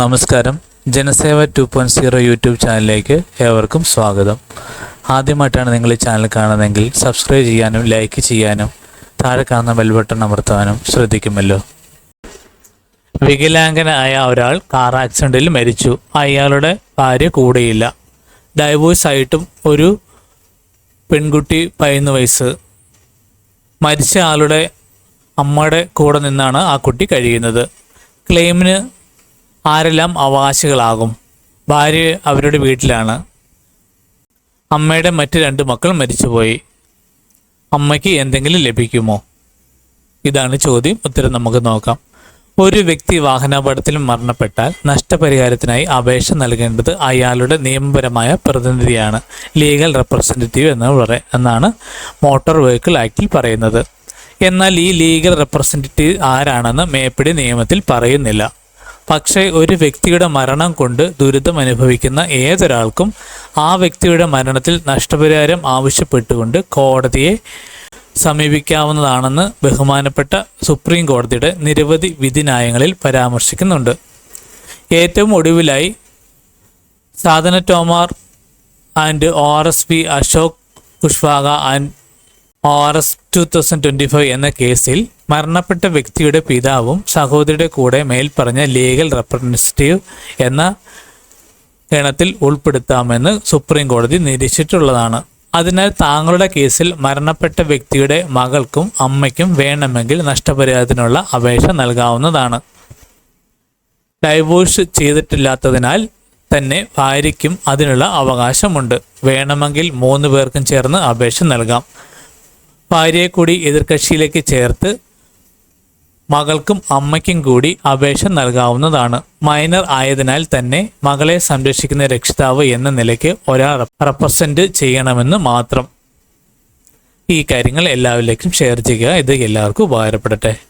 നമസ്കാരം. Janaseva two point zero YouTube ചാനലിലേക്ക് ഏവർക്കും സ്വാഗതം. ആദ്യമായിട്ടാണ് നിങ്ങൾ ഈ ചാനൽ കാണുന്നതെങ്കിൽ സബ്സ്ക്രൈബ് ചെയ്യാനും ലൈക്ക് ചെയ്യാനും താഴെ കാണുന്ന ബെൽ ബട്ടൺ അമർത്താനും ശ്രദ്ധിക്കുമല്ലോ. വികലാംഗനായ ഒരാൾ കാർ ആക്സിഡന്റിൽ മരിച്ചു. അയാളുടെ ഭാര്യ കൂടെയില്ല. ഡൈവോഴ്സ് ആയിട്ടും ഒരു പെൺകുട്ടി പതിനൊന്ന് വയസ്സ്. മരിച്ച ആളുടെ അമ്മയുടെ കൂടെ നിന്നാണ് ആ കുട്ടി കഴിയുന്നത്. ക്ലെയിമിന് ആരെല്ലാം അവകാശികളാകും? ഭാര്യ അവരുടെ വീട്ടിലാണ്. അമ്മയുടെ മറ്റ് രണ്ട് മക്കൾ മരിച്ചുപോയി. അമ്മയ്ക്ക് എന്തെങ്കിലും ലഭിക്കുമോ? ഇതാണ് ചോദ്യം. ഉത്തരം നമുക്ക് നോക്കാം. ഒരു വ്യക്തി വാഹനാപകടത്തിൽ മരണപ്പെട്ടാൽ നഷ്ടപരിഹാരത്തിനായി അപേക്ഷ നൽകേണ്ടത് അയാളുടെ നിയമപരമായ പ്രതിനിധിയാണ്. ലീഗൽ റെപ്രസെന്റേറ്റീവ് എന്ന് പറ എന്നാണ് മോട്ടോർ വെഹിക്കിൾ ആക്ടിൽ പറയുന്നത്. എന്നാൽ ഈ ലീഗൽ റെപ്രസെന്റേറ്റീവ് ആരാണെന്ന് മേപ്പിടി നിയമത്തിൽ പറയുന്നില്ല. പക്ഷേ ഒരു വ്യക്തിയുടെ മരണം കൊണ്ട് ദുരിതം അനുഭവിക്കുന്ന ഏതൊരാൾക്കും ആ വ്യക്തിയുടെ മരണത്തിൽ നഷ്ടപരിഹാരം ആവശ്യപ്പെട്ടുകൊണ്ട് കോടതിയെ സമീപിക്കാവുന്നതാണെന്ന് ബഹുമാനപ്പെട്ട സുപ്രീം കോടതിയുടെ നിരവധി വിധിന്യായങ്ങളിൽ പരാമർശിക്കുന്നുണ്ട്. ഏറ്റവും ഒടുവിലായി Sadhana Tomar and O R S P Ashok Kushwaha and R S two thousand twenty five എന്ന കേസിൽ മരണപ്പെട്ട വ്യക്തിയുടെ പിതാവും സഹോദരിയുടെ കൂടെ മേൽപ്പറഞ്ഞ ലീഗൽ റെപ്രസെന്റേറ്റീവ് എന്ന ഗണത്തിൽ ഉൾപ്പെടുത്താമെന്ന് സുപ്രീം കോടതി നിരീക്ഷിച്ചിട്ടുള്ളതാണ്. അതിനാൽ താങ്കളുടെ കേസിൽ മരണപ്പെട്ട വ്യക്തിയുടെ മകൾക്കും അമ്മയ്ക്കും വേണമെങ്കിൽ നഷ്ടപരിഹാരത്തിനുള്ള അപേക്ഷ നൽകാവുന്നതാണ്. ഡൈവോഴ്സ് ചെയ്തിട്ടില്ലാത്തതിനാൽ തന്നെ ഭാര്യയ്ക്കും അതിനുള്ള അവകാശമുണ്ട്. വേണമെങ്കിൽ മൂന്ന് പേർക്കും ചേർന്ന് അപേക്ഷ നൽകാം. ഭാര്യയെ കൂടി എതിർകക്ഷിയിലേക്ക് ചേർത്ത് മകൾക്കും അമ്മയ്ക്കും കൂടി അപേക്ഷ നൽകാവുന്നതാണ്. മൈനർ ആയതിനാൽ തന്നെ മകളെ സംരക്ഷിക്കുന്ന രക്ഷിതാവ് എന്ന നിലയ്ക്ക് ഒരാൾ റെപ്രസെന്റ് ചെയ്യണമെന്ന് മാത്രം. ഈ കാര്യങ്ങൾ എല്ലാവരിലേക്കും ഷെയർ ചെയ്യുക. ഇത് എല്ലാവർക്കും ഉപകാരപ്പെടട്ടെ.